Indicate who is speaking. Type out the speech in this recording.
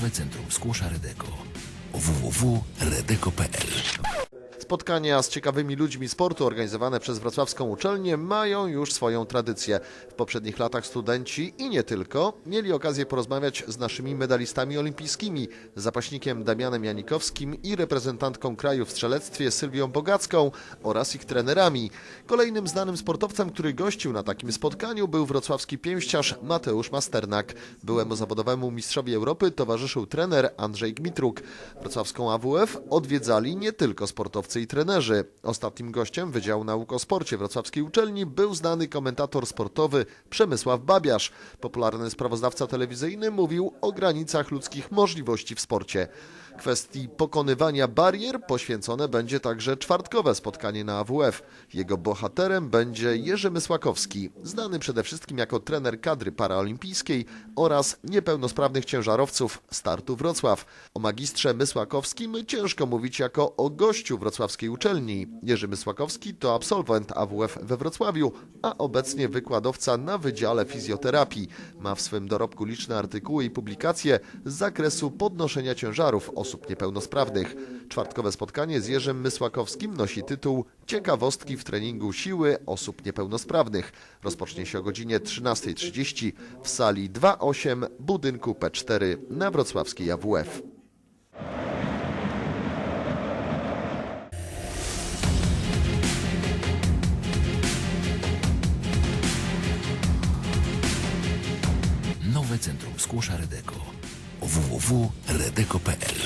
Speaker 1: Nowe Centrum Skłosza Redeko. Www.redeko.pl
Speaker 2: Spotkania z ciekawymi ludźmi sportu organizowane przez wrocławską uczelnię mają już swoją tradycję. W poprzednich latach studenci i nie tylko mieli okazję porozmawiać z naszymi medalistami olimpijskimi, zapaśnikiem Damianem Janikowskim i reprezentantką kraju w strzelectwie Sylwią Bogacką oraz ich trenerami. Kolejnym znanym sportowcem, który gościł na takim spotkaniu był wrocławski pięściarz Mateusz Masternak. Byłemu zawodowemu mistrzowi Europy towarzyszył trener Andrzej Gmitruk. Wrocławską AWF odwiedzali nie tylko sportowcy i trenerzy. Ostatnim gościem Wydziału Nauk o Sporcie Wrocławskiej Uczelni był znany komentator sportowy Przemysław Babiarz. Popularny sprawozdawca telewizyjny mówił o granicach ludzkich możliwości w sporcie. Kwestii pokonywania barier poświęcone będzie także czwartkowe spotkanie na AWF. Jego bohaterem będzie Jerzy Mysłakowski, znany przede wszystkim jako trener kadry paraolimpijskiej oraz niepełnosprawnych ciężarowców startu Wrocław. O magistrze Mysłakowskim ciężko mówić jako o gościu wrocławskiej uczelni. Jerzy Mysłakowski to absolwent AWF we Wrocławiu, a obecnie wykładowca na Wydziale Fizjoterapii. Ma w swym dorobku liczne artykuły i publikacje z zakresu podnoszenia ciężarów osób niepełnosprawnych. Czwartkowe spotkanie z Jerzym Mysłakowskim nosi tytuł Ciekawostki w treningu siły osób niepełnosprawnych. Rozpocznie się o godzinie 13.30 w sali 2.8 budynku P4 na wrocławskiej AWF.
Speaker 1: Nowe Centrum Skłosza Redeko www.redeko.pl